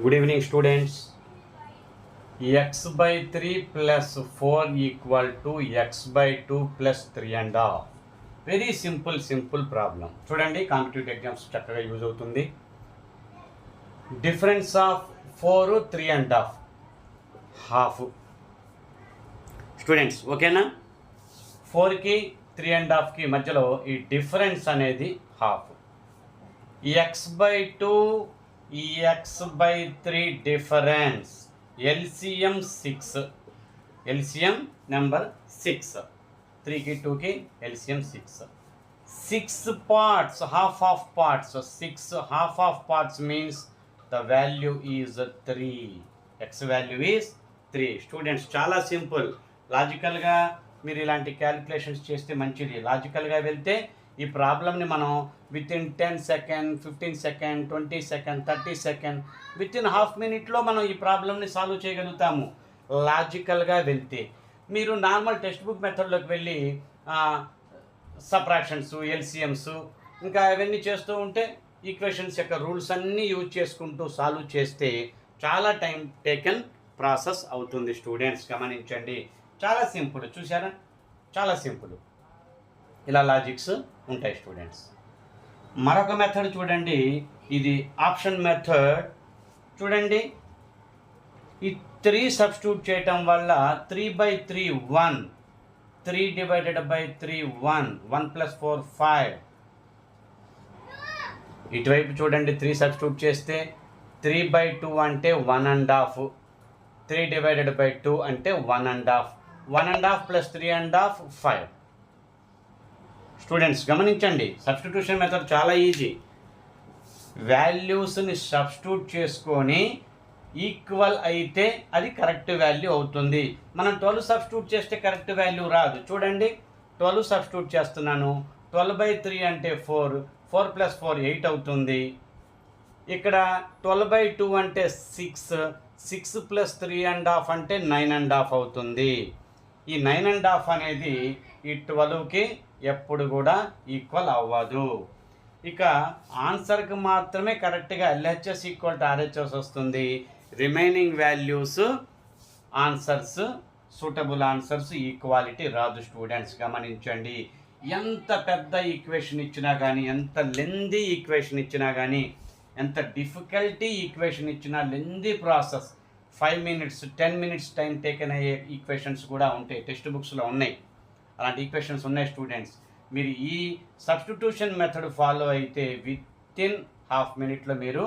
Good evening students x by three plus four equal to x by two plus three and half very simple simple problem చూడండి competitive exams చక్కగా use అవుతుంది. Difference of four three and half half students ఓకేనా? ఫోర్కి three and హాఫ్కి మధ్యలో ఈ difference అనేది half x by two ఈ x by three difference LCM six LCM number six త్రీకి టూకి LCM six six parts half of parts six half of parts means the value is three x value is three students చాలా simple. లాజికల్గా మీరు ఇలాంటి calculations చేస్తే మంచిది. లాజికల్గా వెళ్తే ఈ ప్రాబ్లమ్ని మనం within ten second fifteen second twenty second thirty second within half మినిట్లో మనం ఈ ప్రాబ్లమ్ని సాల్వ్ చేయగలుగుతాము. లాజికల్గా వెళ్తే. మీరు నార్మల్ టెక్స్ట్ బుక్ మెథడ్లోకి వెళ్ళి సప్రాక్షన్స్ ఎల్సిఎమ్స్ ఇంకా అవన్నీ చేస్తూ ఉంటే ఈక్వేషన్స్ యొక్క రూల్స్ అన్నీ యూజ్ చేసుకుంటూ సాల్వ్ చేస్తే చాలా టైం టేకెన్ ప్రాసెస్ అవుతుంది స్టూడెంట్స్ గమనించండి. చాలా సింపుల్ చూసారా చాలా సింపుల్ ఇలా లాజిక్స్ ఉంటాయి స్టూడెంట్స్ మరొక మెథడ్ చూడండి. ఇది ఆప్షన్ మెథడ్ చూడండి. ఈ త్రీ సబ్స్టిట్యూట్ చేయటం వల్ల three by three one three divided by three one one plus four five ఇటువైపు చూడండి. త్రీ సబ్స్టిట్యూట్ చేస్తే త్రీ బై టూ అంటే one and half three divided by two అంటే one and half one and half plus three and half five students గమనించండి substitution method చాలా easy వాల్యూస్ని substitute చేసుకొని equal అయితే అది కరెక్ట్ వాల్యూ అవుతుంది. మనం ట్వెల్వ్ సబ్స్టిట్యూట్ చేస్తే కరెక్ట్ వాల్యూ రాదు. చూడండి ట్వెల్వ్ సబ్స్టిట్యూట్ చేస్తున్నాను. ట్వెల్వ్ బై త్రీ అంటే four four plus four eight అవుతుంది. ఇక్కడ ట్వెల్వ్ బై టూ అంటే six six plus three and half అంటే నైన్ అండ్ హాఫ్ అవుతుంది. ఈ నైన్ అండ్ హాఫ్ అనేది ఈ ట్వెల్వ్కి ఎప్పుడు కూడా ఈక్వల్ అవ్వదు. ఇక ఆన్సర్కి మాత్రమే కరెక్ట్గా ఎల్హెచ్ఎస్ ఈక్వల్ టు ఆర్హెచ్ఎస్ వస్తుంది. Remaining values answers suitable answers equality రాదు స్టూడెంట్స్ గమనించండి. ఎంత పెద్ద ఈక్వేషన్ ఇచ్చినా కానీ ఎంత లెందీ ఈక్వేషన్ ఇచ్చినా కానీ ఎంత డిఫికల్టీ ఈక్వేషన్ ఇచ్చినా lengthy process five minutes ten minutes time taken అయ్యే ఈక్వేషన్స్ కూడా ఉంటాయి టెక్స్ట్ బుక్స్లో ఉన్నాయి. అలాంటి ఈక్వేషన్స్ ఉన్నాయి స్టూడెంట్స్ మీరు ఈ సబ్స్టిట్యూషన్ మెథడ్ ఫాలో అయితే విత్ ఇన్ హాఫ్ మినిట్లో మీరు